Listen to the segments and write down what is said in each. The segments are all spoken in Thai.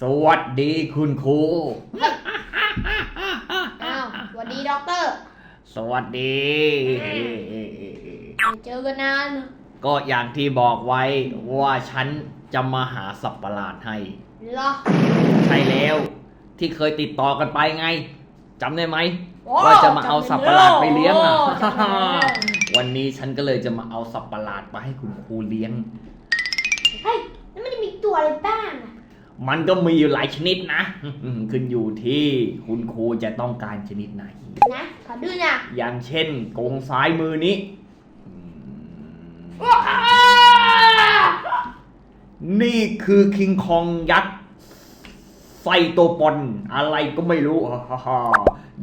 สวัสดีคุณครู อ้าวสวัสดีด็อกเตอร์สวัสดี ไม่เจอกันนานก็อย่างที่บอกไว้ว่าฉันจะมาหาสับประหลาดให้ เหรอ ใช่แล้ว ที่เคยติดต่อกันไปไงจำได้ไหม โอ้ว่าจะมาเอาสับประหลาดไปเลี้ยงอะโจำได้แล้ววันนี้ฉันก็เลยจะมาเอาสับประหลาดมาให้คุณครูเลี้ยง เฮ้ยแล้วมันจะมีตัวอะไรบ้างอะ มันก็มีอยู่หลายชนิดนะขึ้นอยู่ที่คุณครูจะต้องการชนิดไหน นะขอดูหนะอย่างเช่นกรงซ้ายมือนี้อืมว้าวนี่คือคิงคองยักษ์ไซโตปอนอะไรก็ไม่รู้ฮ่าฮ่า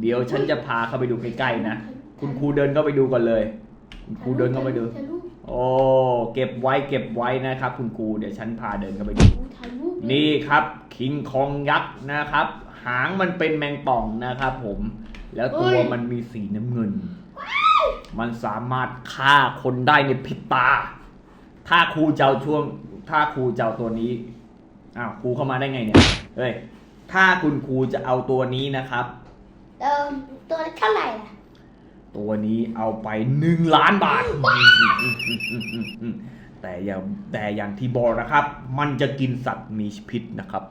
เดี๋ยวฉันจะพาเข้าไปดูใกล้ๆนะ คุณครูเดินเข้าไปดูก่อนเลย คุณครูเดินเข้าไปดูถ่ายรูป โอ้เก็บไว้เก็บไว้นะครับ คุณครูเดี๋ยวฉันพาเดินเข้าไปดู ถ่ายรูปนี่ครับคิงคองยักษ์นะครับ หางมันเป็นแมงป่องนะครับผม แล้วตัวมันมีสีน้ำเงิน มันสามารถฆ่าคนได้ในพริบตา ถ้าครูจะเอาช่วง ถ้าครูจะเอาตัวนี้อ้าวครูเข้ามาได้ไงเนี่ยเฮ้ยถ้าคุณครูจะเอาตัวนี้นะครับ เติมตัวละเท่าไหร่ล่ะ ตัวนี้เอาไปหนึ่งล้านบาท แต่อย่างแต่อย่างที่บอกนะครับ มันจะกินสัตว์มีพิษนะครับ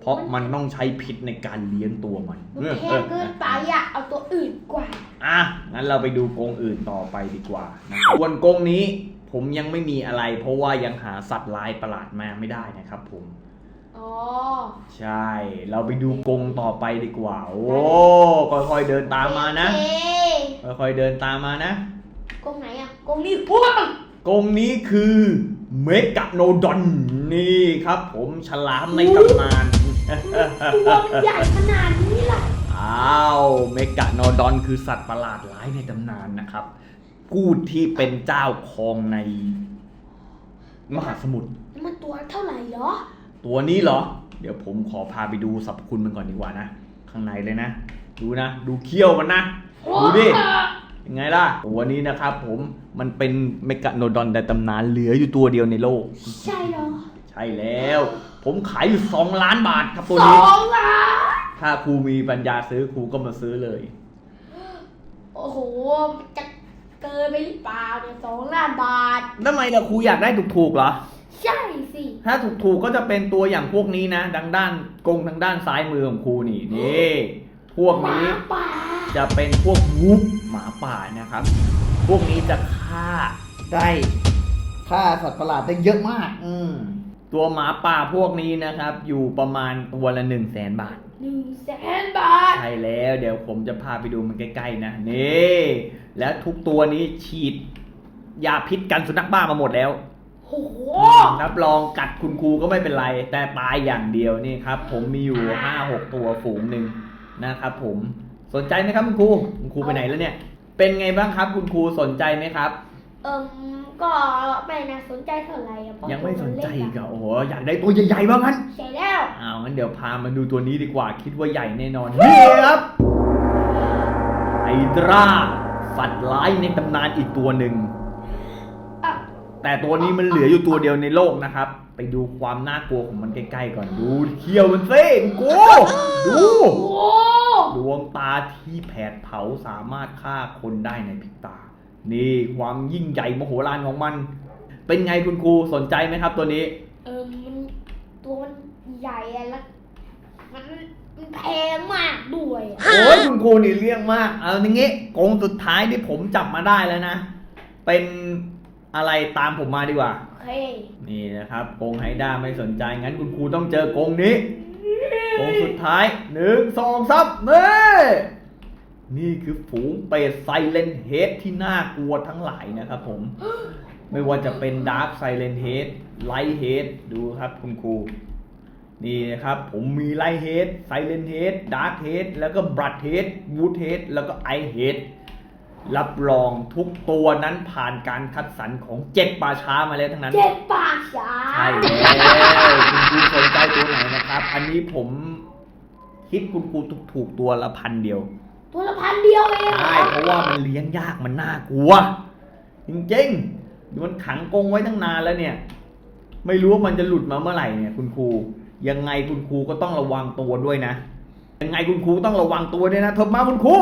เพราะมันต้องใช้พิษในการเลี้ยงตัวมันมันแพงเกินไปอะเอาตัวอื่นกว่า อะ งั้นเราไปดูกรงอื่นต่อไปดีกว่านะครับส่วนกรงนี้ผมยังไม่มีอะไร เพราะว่ายังหาสัตว์ลายประหลาดมาไม่ได้นะครับผม อ๋อ ใช่ เราไปดูกรงต่อไปดีกว่า โอ้ค่อยๆเดินตามมานะโอเคค่อยๆเดินตามมานะกรงไหนอะกรงนี้พวกกรงนี้คือเมกะโนดอนนี่ครับ ผมฉลามในตำนานตัวมันใหญ่ขนาดนี้ล่ะอ้าวเมกะโนดอนคือสัตว์ประหลาดร้ายในตำนานนะครับผู้ที่เป็นเจ้าครองในมหาสมุทรแล้วมันตัวเท่าไหร่เหรอ ตัวนี้เหรอ เดี๋ยวผมขอพาไปดูสรรพคุณมันก่อนดีกว่านะ ข้างในเลยนะ ดูนะ ดูเขี้ยวมันนะ ดูดิ ยังไงล่ะ ตัวนี้นะครับผม มันเป็นเมกะโนดอนในตำนานเหลืออยู่ตัวเดียวในโลก ใช่เหรอ ใช่แล้ว ผมขายอยู่ 2 ล้านบาทครับตัวสนี้ องล้านถ้าครูมีปัญญาซื้อครูก็มาซื้อเลย โอ้โหมันจะเกินไปหรือเปล่าเนี่ยสองล้านบาท ทำไมล่ะครูอยากได้ถูกๆเหรอ ใช่สิถ้าถูกๆก็จะเป็นตัวอย่างพวกนี้นะดังด้านกรงทางด้านซ้ายมือของครูนี่นี่พวกหมานี้ป่าจะเป็นพวกวูฟหมาป่านะครับ พวกนี้จะฆ่าได้ฆ่าสัตว์ประหลาดได้เยอะมาก อืมตัวหมาป่าพวกนี้นะครับ อยู่ประมาณตัวละหนึ่งแสนบาท หนึ่งแสนบาท ใช่แล้วเดี๋ยวผมจะพาไปดูมันใกล้ๆนะนี่แล้วทุกตัวนี้ฉีดยาพิษกันสุนัขบ้ามาหมดแล้ว โอ้โหรับรองกัดคุณครูก็ไม่เป็นไร แต่ตายอย่างเดียวนี่ครับ ผมมีอยู่ห้าหกตัวฝูงหนึ่งนะครับผมสนใจไหมครับคุณครูคุณครูไปไหนแล้วเนี่ย เป็นไงบ้างครับ คุณครูสนใจไหมครับ เอิมก็ไม่น่าสนใจเท่าไหร่อะเพราะยังไม่สนใจอีกตัวเหรอโอ้โหอยากได้ตัวใหญ่ๆบ้างงั้นใช่แล้วอ้าวงั้นเดี๋ยวพามาดูตัวนี้ดีกว่าคิดว่าใหญ่แน่นอนนี่ครับไอดราสัตว์ร้ายในตำนานอีกตัวหนึ่งอะ แต่ตัวนี้มันเหลืออยู่ตัวเดียวในโลกนะครับ ไปดูความน่ากลัวของมันใกล้ๆก่อนดูเขี้ยวมันสิกูดูโอ้ดวงตาที่แผดเผาสามารถฆ่าคนได้ในพริบตา นี่ความยิ่งใหญ่มโหฬารของมัน เป็นไงคุณครูสนใจไหมครับตัวนี้ เอิมมันตัวมันใหญ่อะแล้วมันมันแพงมากด้วยอะโอ้ยคุณครูนี่เลี้ยงมาก เอาอย่างงี้กรงสุดท้ายที่ผมจับมาได้แล้วนะ เป็น อะไรตามผมมาดีกว่าโอเคนี่นะครับกรงไฮด้าไม่สนใจงั้นคุณครูต้องเจอกรงนี้กรงสุดท้ายหนึ่งสองสามนี่นี่คือฝูงเป็ดไซเลนเฮดที่น่ากลัวทั้งหลายนะครับผม ไม่ว่าจะเป็นดาร์ s ไซเลนเฮดไลท์เฮดดูครับคุณครูนี่นะครับผมมีไลท์เฮดไซเลนเฮดดาร์ h เฮดแล้วก็บลัดเฮดวูดเฮดแล้วก็ไอเฮด รับรองทุกตัวนั้นผ่านการคัดสรรของเจ็ดป่าช้ามาแล้วทั้งนั้น เจ็ดปากฉาใช่แล้วคุณครูสนใจตัวไหนนะครับ อันนี้ผมคิดคุณครูถูกๆตัวละพันเดียว ตัวละพันเดียวเองเหรอใช่เพราะว่ามันเลี้ยงยากมันน่ากลัว จริงๆมันขังกรงไว้ตั้งนานแล้วเนี่ย ไม่รู้ว่ามันจะหลุดมาเมื่อไหร่เนี่ย คุณครูยังไงคุณครูก็ต้องระวังตัวด้วยนะยังไงคุณครูต้องระวังตัวด้วยนะเถอะมาคุณครู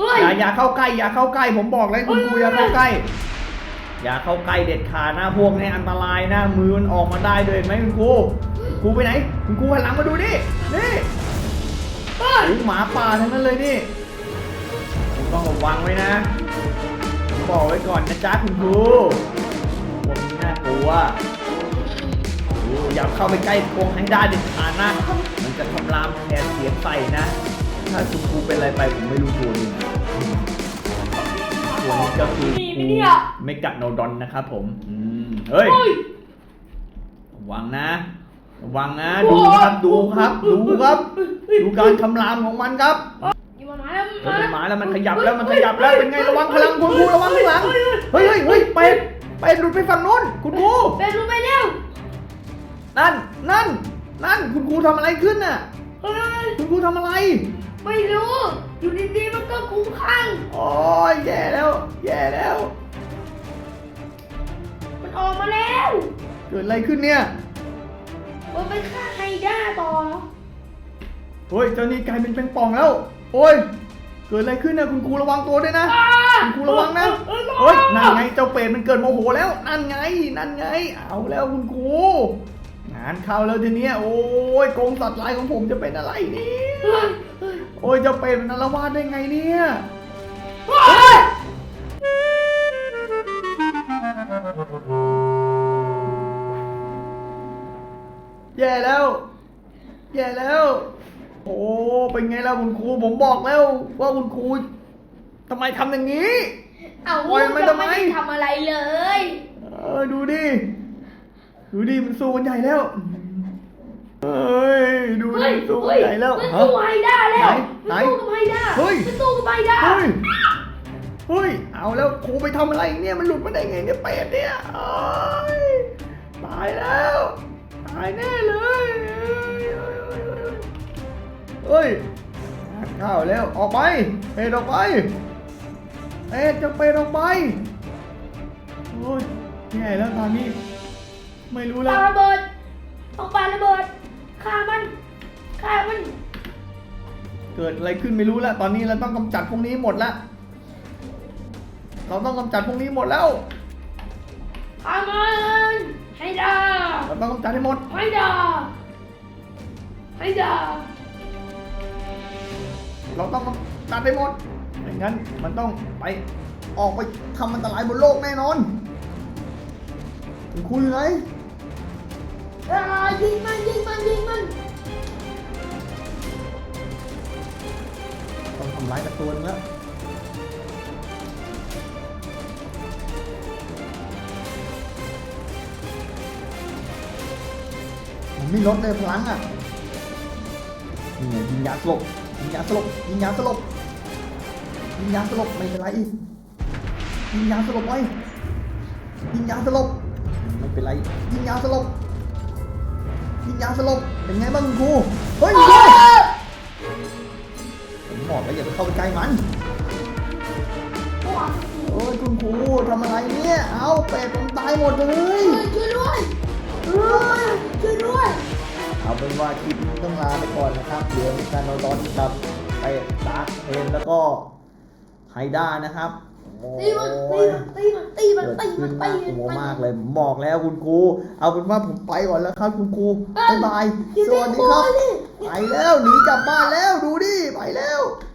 เฮ้ย อย่าอย่าเข้าใกล้อย่าเข้าใกล้ผมบอกเลยคุณครูอย่าเข้าใกล้ อย่าเข้าใกล้เด็ดขาดนะพวกนี้อันตรายนะมือมันออกมาได้เลยเห็นไหมคุณครูคุณครูไปไหน คุณครูหันหลังมาดูนี่นี่เฮ้ย โอ้หมาป่าทั้งนั้นเลยนี่คุณต้องระวังไว้นะผมบอกไว้ก่อนนะจ๊ะคุณครูพวกนี้น่ากลัวโอ้อย่าเข้าไปใกล้โกงให้ได้เด็ดขาดนะมันจะทำลามแผลเสียงใส่นะ ถ้าคุณครูเป็นอะไรไปผมไม่รู้ตัวนี่นะตัวนี้ก็คือมีคไหมรูเนี่ย เมกะโนดอนนะครับผมอืมเฮ้ยเฮ้ย ระวังนะระวังนะดูครับ ดูครับ ดูครับ ดูการคำรามของมันครับอยู่มาแล้วเฮ้ยมันมาแล้วมันขยับแล้วมันขยับแล้วเป็นไงระวังพลังคุณครูระวังข้างหลังเฮ้ยเฮ้ยเฮ้ยเป็ดเป็ดหลุดไปฝั่งนู้นคุณครู เป็นรู้ไปเร็วนั่นนั่นนั่นคุณครูทำอะไรขึ้นน่ะ เฮ้ยคุณครูทำอะไร ไม่รู้ อยู่ดีๆมันก็คุ้มข้างโอ้ยแย่แล้ว แย่แล้ว มันออกมาแล้ว เกิดอะไรขึ้นเนี่ย มันไปฆ่าไฮด้าต่อ เฮ้ย เจ้านี่กลายเป็นแปงป่องแล้ว โอ้ย เกิดอะไรขึ้นเนี่ยคุณครูระวังตัวด้วยนะ คุณครูระวังนะ เฮ้ย นั่นไง เจ้าเป็ดมันเกิดโมโหแล้ว นั่นไง นั่นไง เอาแล้วคุณครูงานเข้าแล้วทีเนี้ยโอ้ยโกงสัตว์ลายของผมจะเป็นอะไรเนี่ยเฮ้ยเฮ้ยโอ้ยเจ้าเป็ดมันอารวาสได้ไงเนี่ยเฮ้ยแย่แล้ว แย่แล้ว โอ้เป็นไงล่ะคุณครูผมบอกแล้วว่าคุณครูทำไมทำอย่างนี้ เอาปล่อยมันจะทำไมไม่ได้ทำอะไรเลย เออดูดิ ดูดิมันสู้กันใหญ่แล้วเฮ้ยดูดิเฮ้ยมันสู้กันเฮ้ยใหญ่แล้วมันฮะ สู้ไฮด้าแล้วไหน มันสู้กับไฮด้าเฮ้ยมันสู้กับไฮด้าเฮ้ยเฮ้ยเอาแล้วครูไปทำอะไรเนี่ยมันหลุดมาได้ไงเนี่ยเป็ดเนี่ยเอ้ยตายแล้วตายแน่เลยเฮ้ยเข้าแล้วออกไปเป็ดออกไปเป็ดจะเป็ดออกไปโอ้ยแย่แล้วตอนนี้ ไม่รู้ปาแล้วระเบิดต้องปาระเบิดฆ่ามันฆ่ามัน เกิดอะไรขึ้นไม่รู้แล้วตอนนี้เราต้องกำจัดพวกนี้หมดแล้วเราต้องกำจัดพวกนี้หมดแล้วฆ่ามันไฮด้าเราต้องกำจัดให้หมดไฮด้าไฮด้าเราต้องตัดให้หมดไม่งั้นมันต้องไปออกไปทำอันตรายบนโลกแน่นอนคุณครูอยู่ไหน อ่ายิงมันยิงมันยิงมันต้องทำร้ายกับตัวนึงแล้วมันไม่ลดเลยพลังอะนี่ไงยิงยาสลบยิงยาสลบยิงยาสลบยิงยาสลบไม่เป็นไรยิงยาสลบไว้ยิงยาสลบไม่เป็นไรยิงยาสลบ ยิงยาสลบเป็นไงบ้างคุณครูเฮ้ยคุณครูผมบอกแล้วอย่าไปเข้าไปใกล้มันโอ้ยคุณครูทำอะไรเนี่ย เอาเป็ดผมตายหมดเลยช่วยด้วยช่วยด้วย เอาเป็นว่าคลิปนี้ต้องลาไปก่อนนะครับ เดี๋ยวมีการนอนกับเป็ดดาร์กเทนแล้วก็ไฮด้านะครับโอ้ ตีมันตียมันตีมันตีมันเกิดตีมัขึ้นนตีน่ามันกลัวมากเลยผมบอกแล้วคุณครูเอาเป็นว่าผมไปก่อนแล้วครับคุณครูเอ้บ๊ายบายอย่าสไปวัสดีครับกลัวดิไปแล้วหนีกลับบ้านแล้วดูดิไปแล้วไ